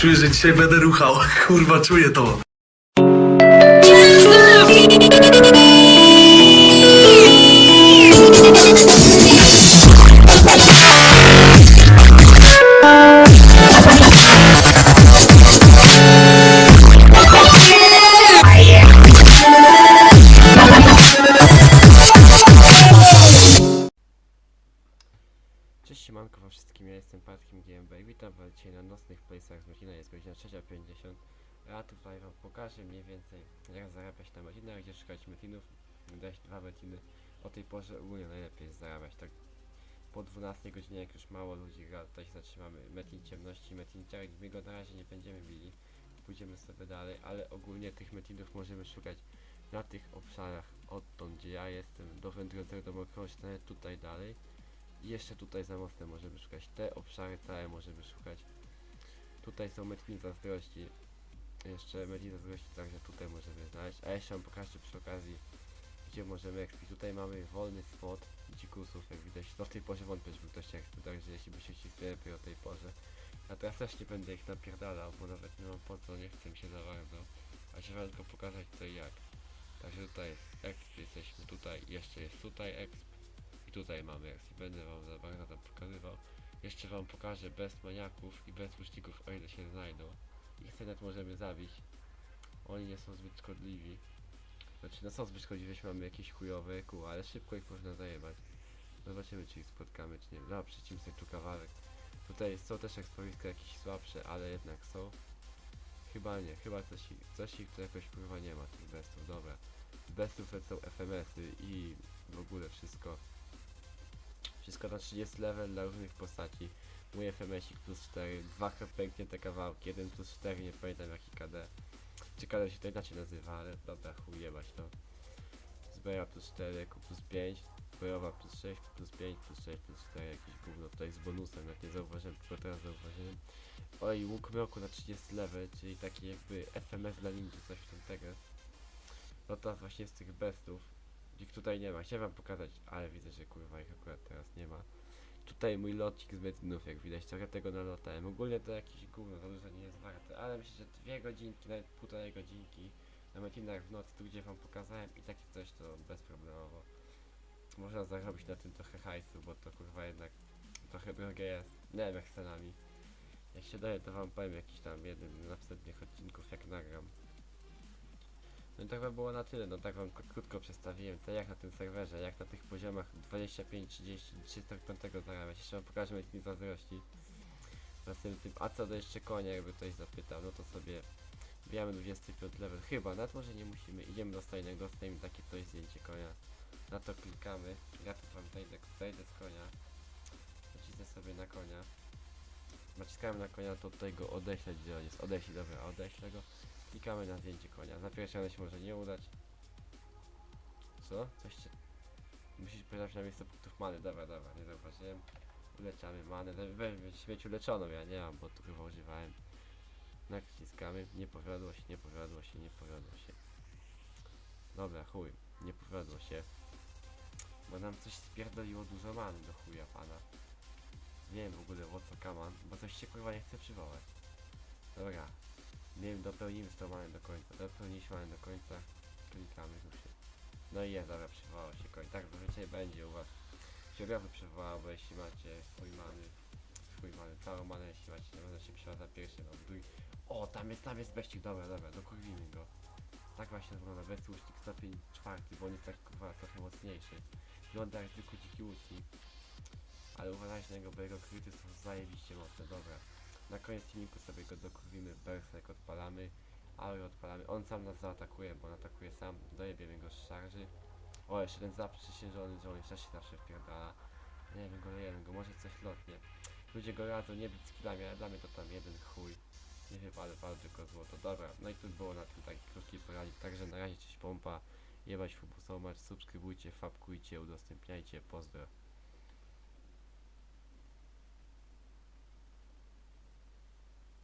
Czuję, że dzisiaj będę ruchał. Kurwa, czuję to. Siemanko wam wszystkim, ja jestem GMB i witam was dzisiaj na nocnych place'ach z Mekina, jest godzina 3.50 Ja tutaj wam pokażę mniej więcej jak zarabiać na metinach, gdzie szukać metinów, dać dwa metiny O tej porze ogólnie najlepiej jest zarabiać, tak po 12 godzinie jak już mało ludzi gra, tutaj się zatrzymamy. Metin ciemności, metin ciarek, my go na razie nie będziemy bili Pójdziemy sobie dalej, ale ogólnie tych metinów możemy szukać na tych obszarach odtąd gdzie ja jestem, do wędrowego mokrości, nawet tutaj dalej jeszcze tutaj za mostem możemy szukać. Te obszary całe możemy szukać. Tutaj są metki zazdrości. Jeszcze metki zazdrości, także tutaj możemy znaleźć. A jeszcze wam pokażę przy okazji, gdzie możemy expić. Tutaj mamy wolny spot dzikusów, jak widać. Do tej porze wątpię, żeby ktoś expił, także jeśli by się ci lepiej o tej porze. Ja teraz też nie będę ich napierdalał, bo nawet nie mam po co, nie chcę się za bardzo. A trzeba tylko pokazać tutaj jak. Także tutaj jest exp, jesteśmy tutaj, jeszcze jest tutaj exp. I tutaj mamy jak będę wam za bardzo tam pokazywał. Jeszcze wam pokażę bez maniaków i bez łuczników, o ile się znajdą. Ich nawet możemy zabić. Oni nie są zbyt szkodliwi. Znaczy, no są zbyt szkodliwi, jeśli mamy jakieś chujowe kół, ale szybko ich można zajebać. Zobaczymy, czy ich spotkamy, czy nie. Dobra, przycimy sobie tu kawałek. Tutaj są też ekspowiska jakieś słabsze, ale jednak są. Chyba nie, chyba coś, coś ich tu jakoś kurwa nie ma, tych bestów, dobra. Bestów są FMS-y i w ogóle wszystko. Wszystko na 30 level dla różnych postaci. Mój FMS-ik plus 4, dwa pęknięte kawałki, 1 plus 4, nie pamiętam jaki KD. Czy KD się to inaczej nazywa, ale dobra, chuj jebać to. Zbroja plus 4, eku plus 5, zbrojowa plus 6, plus 5, plus 6, plus 4, jakieś gówno tutaj z bonusem, jak nie zauważyłem, tylko teraz zauważyłem. Oj, łuk mroku na 30 level, czyli taki jakby FMS dla ninja, coś w tym tego. No to właśnie z tych bestów, ich tutaj nie ma. Chciałem wam pokazać, ale widzę, że kurwa ich akurat teraz nie ma. Tutaj mój lotcik z metinów, jak widać, trochę tego nalotałem. Ogólnie to jakiś gówno, za dużo nie jest warte, ale myślę, że dwie godzinki, nawet półtorej godzinki na metinach w nocy, tu gdzie wam pokazałem i takie coś to bezproblemowo. Można zarobić na tym trochę hajsu, bo to kurwa jednak trochę drogie jest. Nie wiem jak cenami. Jak się daje, to wam powiem jakiś tam jeden z następnych odcinków, jak nagram. No tak by było na tyle, no tak wam krótko przedstawiłem to jak na tym serwerze, jak na tych poziomach 25, 30, 305 zarabiać. Jeszcze wam pokażę jak zazdrości. Następnym, a co do jeszcze konia, jakby ktoś zapytał, no to sobie wbijamy 25 level, chyba, nawet może nie musimy, idziemy do stajnego, dostajemy takie coś zdjęcie konia. Na to klikamy, ja tu wam zejdę, zejdę z konia, nacisnę sobie na konia. Naciskamy na konia, to tutaj go odeśleć, gdzie on jest, odeślij, dobra, odeślę go. Klikamy na zdjęcie konia. Za pierwszy raz się może nie udać. Co? Coś się... Musisz pojechać na miejsce punktów many. Dobra, dobra, nie zauważyłem. Uleczamy manę. Weź mieć uleczoną, ja nie mam, bo tu chyba używałem. Naciskamy. Nie powiodło się, nie powiodło się, nie powiodło się. Dobra, chuj. Nie powiodło się. Bo nam coś spierdoliło dużo many do chuja pana. Nie wiem w ogóle o co bo coś się kurwa nie chce przywołać. Dobra, nie wiem, dopełnimy 100 mamy do końca. Dopełniliśmy mamy do końca. Klikamy tu się. No i jest, dobra, przywołało się koń. Tak zazwyczaj będzie u was. Źródłowy przywołał, bo jeśli macie swój mamy, swój mamy, całą manę, jeśli macie, nie można się przywołać za pierwszy, no drugi. O, tam jest, tam jest beścik, dobra, dobra, dokurwimy go. Tak właśnie wygląda besty łucznik stopień czwarty, bo on jest tak kurwa trochę mocniejszy. Wygląda jak zwykły dziki łucznik. Ale uważajcie na niego, bo jego kryty są zajebiście mocne, dobra. Na koniec filmiku sobie go dokurwimy, berserk odpalamy, aurę odpalamy. On sam nas zaatakuje, bo on atakuje sam, dojebiemy go z szarży. O, jeszcze ten zaprzysiężony żołnierz też się zawsze wpierdala. Wiem, go lejemy go, może coś lotnie. Ludzie go radzą nie być skillami, ale dla mnie to tam jeden chuj. Nie wiem, ale walczy go złoto. Dobra, no i tu było na tym taki krótki poradnik, także na razie cześć pompa. Jebać Fubusomacz, subskrybujcie, fabkujcie, udostępniajcie, pozdro.